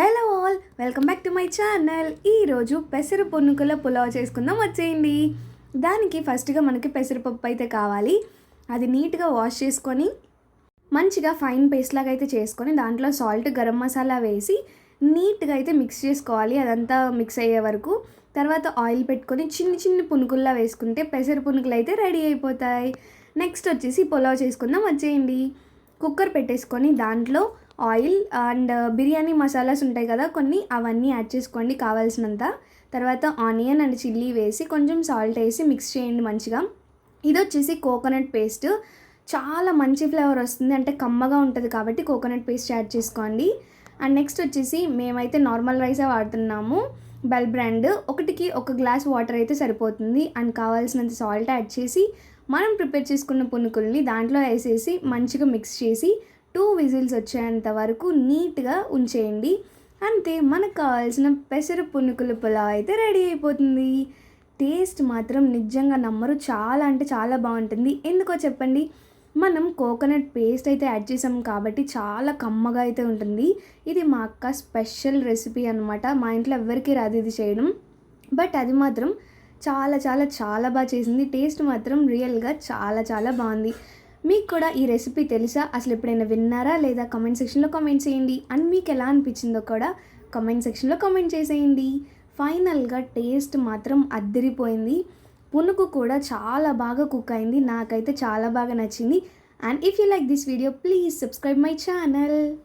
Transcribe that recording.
Hello all welcome back to my channel. ఈరోజు పెసర పొన్నుకల పులావ్ చేసుకుందాం వచ్చేయండి. దానికి ఫస్ట్గా మనకి పెసరపప్పు అయితే కావాలి. అది నీట్గా వాష్ చేసుకొని మంచిగా ఫైన్ పేస్ట్ లాగా అయితే చేసుకొని దాంట్లో సాల్ట్ గరం మసాలా వేసి నీట్గా అయితే మిక్స్ చేసుకోవాలి. అదంతా మిక్స్ అయ్యే వరకు. తర్వాత ఆయిల్ పెట్టుకొని చిన్ని చిన్ని పునుకుల్లా వేసుకుంటే పెసర పునుకులు అయితే రెడీ అయిపోతాయి. నెక్స్ట్ వచ్చేసి పులావ్ చేసుకుందాం వచ్చేయండి. కుక్కర్ పెట్టేసుకొని దాంట్లో ఆయిల్ అండ్ బిర్యానీ మసాలాస్ ఉంటాయి కదా కొన్ని అవన్నీ యాడ్ చేసుకోండి కావాల్సినంత. తర్వాత ఆనియన్ అండ్ చిల్లీ వేసి కొంచెం సాల్ట్ వేసి మిక్స్ చేయండి మంచిగా. ఇది వచ్చేసి కోకోనట్ పేస్ట్. చాలా మంచి ఫ్లేవర్ వస్తుంది అంటే కమ్మగా ఉంటుంది కాబట్టి కోకోనట్ పేస్ట్ యాడ్ చేసుకోండి. అండ్ నెక్స్ట్ వచ్చేసి మేమైతే నార్మల్ రైసే వాడుతున్నాము బెల్ బ్రాండ్. ఒకటికి ఒక గ్లాస్ వాటర్ అయితే సరిపోతుంది. అండ్ కావాల్సినంత సాల్ట్ యాడ్ చేసి మనం ప్రిపేర్ చేసుకున్న పునుకుల్ని దాంట్లో వేసేసి మంచిగా మిక్స్ చేసి టూ విజిల్స్ వచ్చేంత వరకు నీట్గా ఉంచేయండి. అంతే మనకు కావాల్సిన పెసర పునుకుల పులావ్ అయితే రెడీ అయిపోతుంది. టేస్ట్ మాత్రం నిజంగా నమ్మరు. చాలా అంటే చాలా బాగుంటుంది. ఎందుకో చెప్పండి? మనం కోకోనట్ పేస్ట్ అయితే యాడ్ చేసాం కాబట్టి చాలా కమ్మగా అయితే ఉంటుంది. ఇది మా అక్క స్పెషల్ రెసిపీ అనమాట మా ఇంట్లో ఎవరికీ రాదు ఇది చేయడం. బట్ అది మాత్రం చాలా చాలా చాలా బాగా చేసింది. టేస్ట్ మాత్రం రియల్గా చాలా చాలా బాగుంది. మీకు కూడా ఈ రెసిపీ తెలుసా? అసలు ఎప్పుడైనా విన్నారా? లేదా కామెంట్ సెక్షన్లో కామెంట్ చేయండి. అండ్ మీకు ఎలా అనిపించిందో కూడా కామెంట్ సెక్షన్లో కామెంట్ చేసేయండి. ఫైనల్గా టేస్ట్ మాత్రం అద్దరిపోయింది. పునుకు కూడా చాలా బాగా కుక్ అయింది. నాకైతే చాలా బాగా నచ్చింది. And if you like this video please subscribe my channel